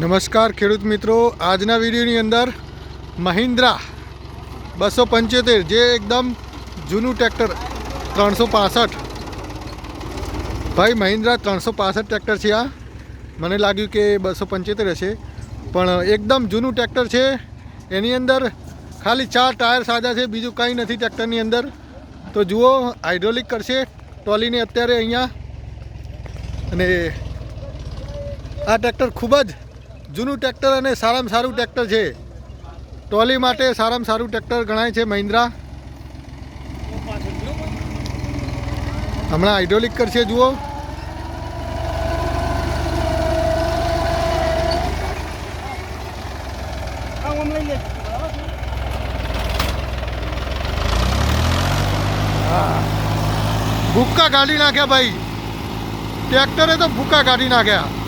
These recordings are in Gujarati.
નમસ્કાર ખેડૂત મિત્રો. આજના વિડીયોની અંદર મહિન્દ્રા બસો પંચોતેર, જે એકદમ જૂનું ટ્રેક્ટર, ત્રણસો પાસઠ. ભાઈ, મહિન્દ્રા ત્રણસો પાસઠ ટ્રેક્ટર છે આ. મને લાગ્યું કે બસો પંચોતેર હશે. પણ એકદમ જૂનું ટ્રેક્ટર છે. એની અંદર ખાલી ચાર ટાયર સાદા છે, બીજું કંઈ નથી ટ્રેક્ટરની અંદર. તો જુઓ, હાઇડ્રોલિક કરશે. ટ્રોલીને અત્યારે અહીંયા અને આ ટ્રેક્ટર ખૂબ જ જૂનું ટ્રેક્ટર અને સારામાં સારું ટ્રેક્ટર છે. ટ્રોલી માટે સારામાં સારું ટ્રેક્ટર ગણાય છે મહિન્દ્રા. હમણાં હાઇડ્રોલિક કરશે જુઓ. ભૂક્કા કાઢી નાખ્યા ભાઈ. ટ્રેક્ટરે તો ભૂક્કા કાઢી નાખ્યા.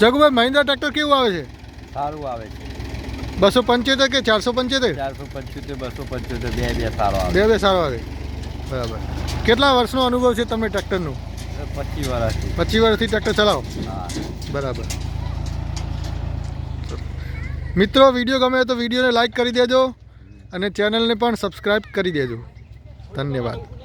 જગુભાઈ મહિન્દ્રા ટ્રેક્ટર કેવું આવે છે? સારું આવે છે. બસો પંચોતેર કે ચારસો પંચોતેર? ચારસો પંચોતેર બસો પંચોતેર બે બે સારો આવે. બે બે સારો આવે. બરાબર. કેટલા વર્ષનો અનુભવ છે તમને ટ્રેક્ટરનું? પચીસ વર્ષથી. પચીસ વર્ષથી ટ્રેક્ટર ચલાવો? હા. બરાબર. મિત્રો વીડિયો ગમે તો વિડીયોને લાઈક કરી દેજો અને ચેનલને પણ સબસ્ક્રાઈબ કરી દેજો. ધન્યવાદ.